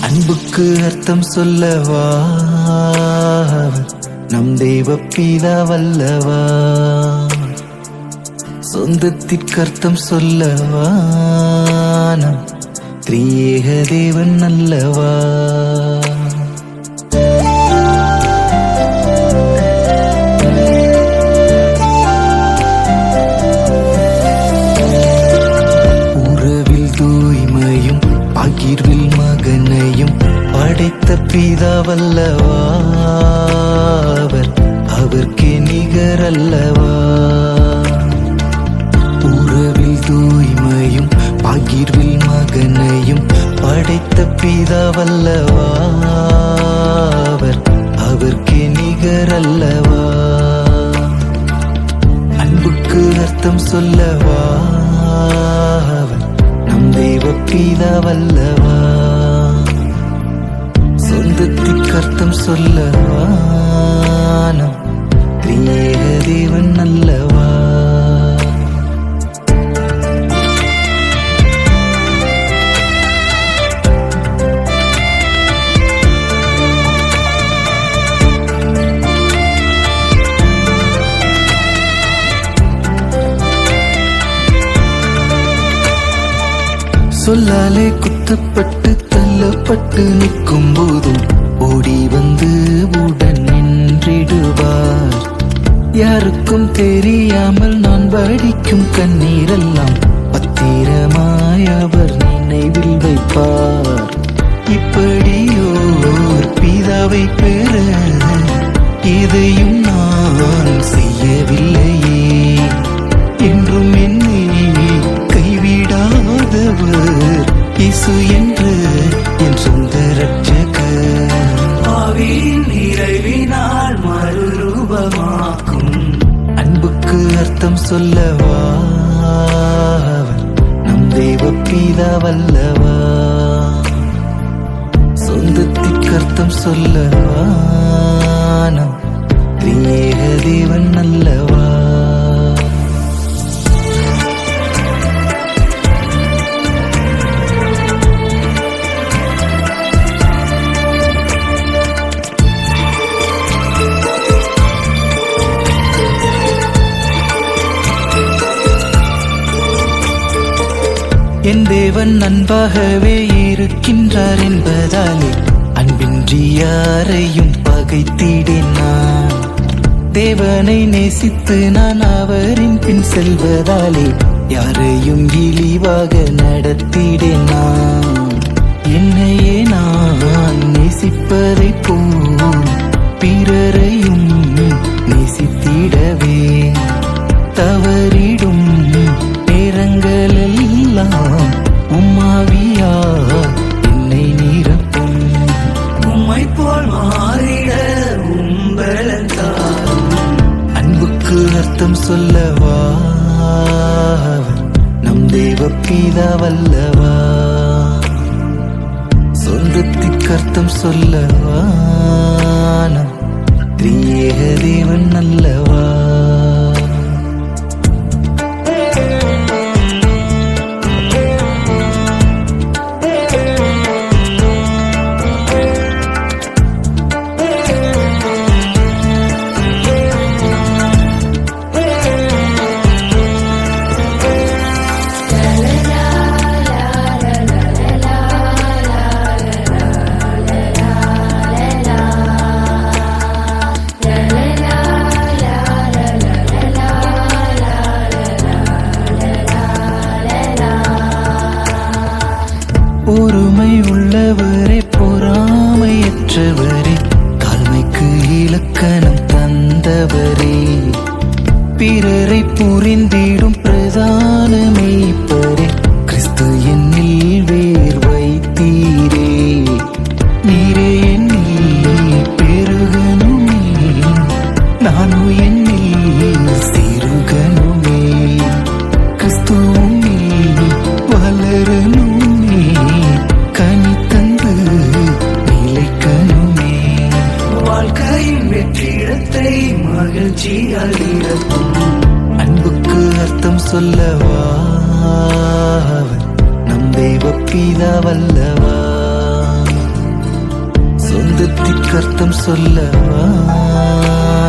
அன்புக்கு அர்த்தம் சொல்லவா? நம் தெய்வ பீதா வல்லவா? சொந்தத்திற்கு அர்த்தம் சொல்லவா? நம் திரியேக தேவன் அல்லவா? அவர்க்கே நிகரல்லவா உறவில் தூய்மையும் பகிர்வில் மகனையும் படைத்த பிதாவல்லவா? அவர் அவர்க்கே நிகரல்லவா அன்புக்கு அர்த்தம் சொல்லவா? அவர் நம் தெய்வ பிதாவல்லவா? சொந்தத்திற்கு அர்த்தம் சொல்லவா? நம் திரியேக தேவன் அல்லவா? சொல்லாலே குத்தப்பட்டு தள்ளப்பட்டு நிற்கும் போதும் யாருக்கும் தெரியாமல் நான் வடிக்கும் கண்ணீரெல்லாம் பத்திரமாய் அவர் நினைவில் வைப்பார். இப்படியோர் பிதாவை பெற இதையும் நான் செய்யவில்லையே. என்றும் என்னை கைவிடாதவர் இசு என்று என் சொந்த ரட்சகர் ஆவியின் நிறைவினால் மறுரூபமாக்கும் அன்புக்கு அர்த்தம் சொல்லவா? நம் தெய்வ பிதாவல்லவா சொந்தத்திற்கு அர்த்தம் சொல்லவா? நம் திரியேக தேவன் அல்லவா? என் தேவன் அன்பாகவே இருக்கின்றார் என்பதாலே அன்பின்றி யாரையும் பகைத்திடினான் தேவனை நேசித்து நான் அவரின் பின் செல்வதாலே யாரையும் இழிவாக நடத்திடேன் என்னையே எல்லாம் உம்மாவியா? என்னை நிரப்பும். உம்மை போல் மாறிட உம்பலத்தாரும் அன்புக்கு அர்த்தம் சொல்லவா? நம் தேவ பீதா வல்லவா? சொந்தத்திற்கு அர்த்தம் சொல்லவா? பொறுமை உள்ளவரே பொறாமையற்றவரே தாழ்மைக்கு இலக்கணம் தந்தவரே. பிறரை புரிந்திடும் நிலைக்கணுமே அன்புக்கு அர்த்தம் சொல்லவா? நம் தெய்வ பிதாவல்லவா சொந்தத்திற்கு அர்த்தம் சொல்லவா?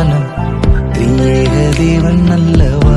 நம் தேவன் நல்லவா